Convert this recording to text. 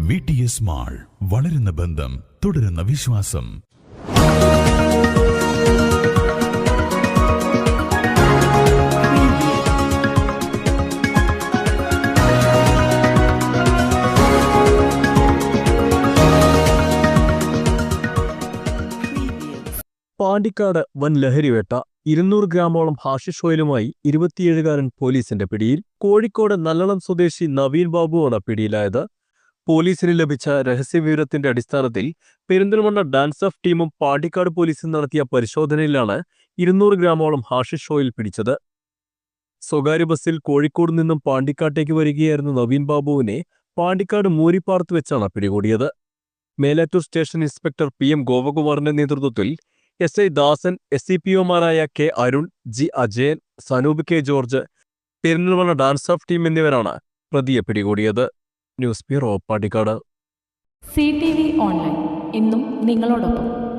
V T S mall വളരുന്ന ബന്ധം തുടരുന്ന വിശ്വാസം. പാണ്ടിക്കാട് വൻ ലഹരിവേട്ട ഇരുന്നൂറ് ഗ്രാമോളം ഹാഷിഷ് ഓയിലുമായി ഇരുപത്തിയേഴുകാരൻ പോലീസിന്റെ പിടിയിൽ കോഴിക്കോട് നല്ലളം സ്വദേശി നവീൻ ബാബുവാണ് പിടിയിലായത്. പോലീസിന് ലഭിച്ച രഹസ്യവിവരത്തിന്റെ അടിസ്ഥാനത്തിൽ പെരിന്തൽമണ്ണ ഡാൻസ് ഓഫ് ടീമും പാണ്ടിക്കാട് പോലീസും നടത്തിയ പരിശോധനയിലാണ് ഇരുന്നൂറ് ഗ്രാമോളം ഹാഷിഷ് ഓയിൽ പിടിച്ചത്. സ്വകാര്യ ബസ്സിൽ കോഴിക്കോട് നിന്നും പാണ്ടിക്കാട്ടേക്ക് വരികയായിരുന്ന നവീൻ ബാബുവിനെ പാണ്ടിക്കാട് മൂരിപ്പാർത്ത് വെച്ചാണ് പിടികൂടിയത്. Melattur station inspector P M ഗോപകുമാറിന്റെ നേതൃത്വത്തിൽ S I Dasan S C P ഒമാരായ K Arun G Ajayan Sanoop K George Perinthalmanna DANSAF team എന്നിവരാണ് പ്രതിയെ പിടികൂടിയത്. News bureau Pattikkad C T V online. എന്നും നിങ്ങളോടൊപ്പം.